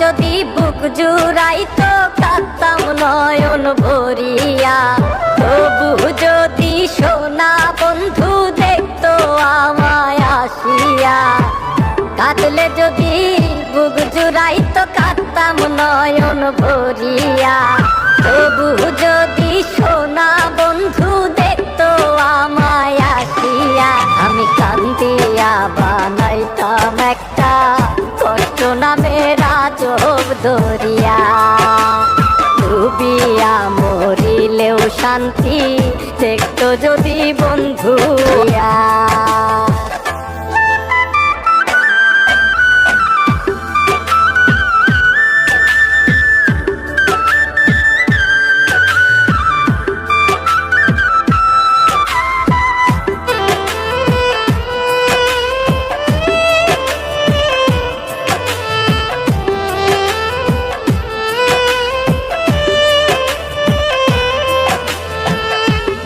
যদি বুক জুড়াই তো কাঁদতাম নয়ন ভরিয়া। তবু যদি সোনা বন্ধু দেখতো আমায় আসিয়া। কাঁদলে যদি বুক জুড়াই তো কাঁদতাম নয়ন ভরিয়া। তবু যদি সোনা বন্ধু দেখতো আমায় আসিয়া। আমি কান্দিয়া বানাইতাম একটা কষ্ট নামে রাজব ধরিয়া ডুবিয়া মরিলেও শান্তি দেখতো যদি বন্ধুয়া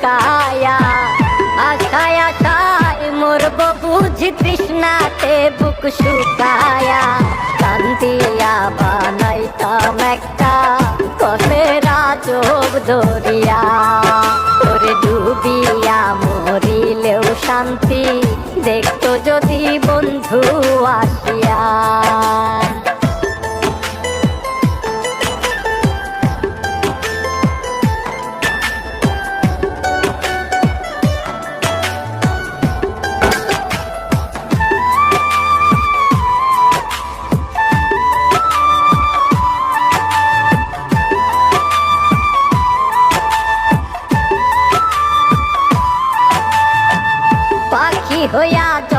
শুকায়া আশায় আশায় মরব বুঝি তৃষ্ণাতে বুক শুকায়া। কান্দিয়া বানাইতাম একটা কলে রাজব দরিয়া ওরে ডুবিয়া মরিলেও শান্তি দেখতো যদি বন্ধু আসিয়া।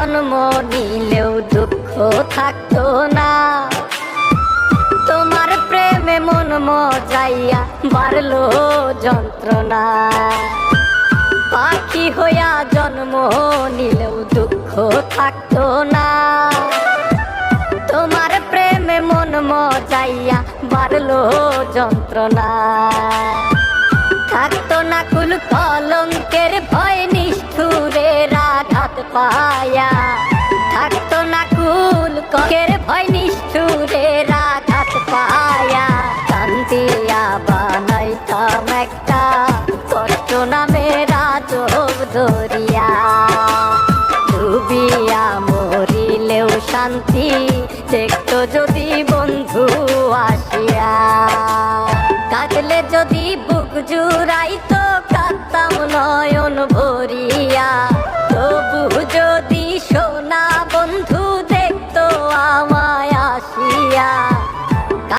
জন্ম নিলেও দুঃখ থাকতো না। তোমার প্রেমে মন মজাইয়া বাড়লো যন্ত্রণা। পাখি হইয়া জন্ম নিলেও দুঃখ থাকতো না। তোমার প্রেমে মন মজাইয়া বাড়লো যন্ত্রণা। থাকতো না কুল কলঙ্কের ভয়। পায়া। থাকতো না কুল, ককের ভয় নিষ্ঠুরে রাঘাত পায়া। কান্দিয়া বানাইতাম একটা, কষ্ট নামে রাজব দরিয়া ডুবিয়া মরিলেও শান্তি, দেখতো যদি বন্ধু আসিয়া। কাটলে যদি বুক জুড়াই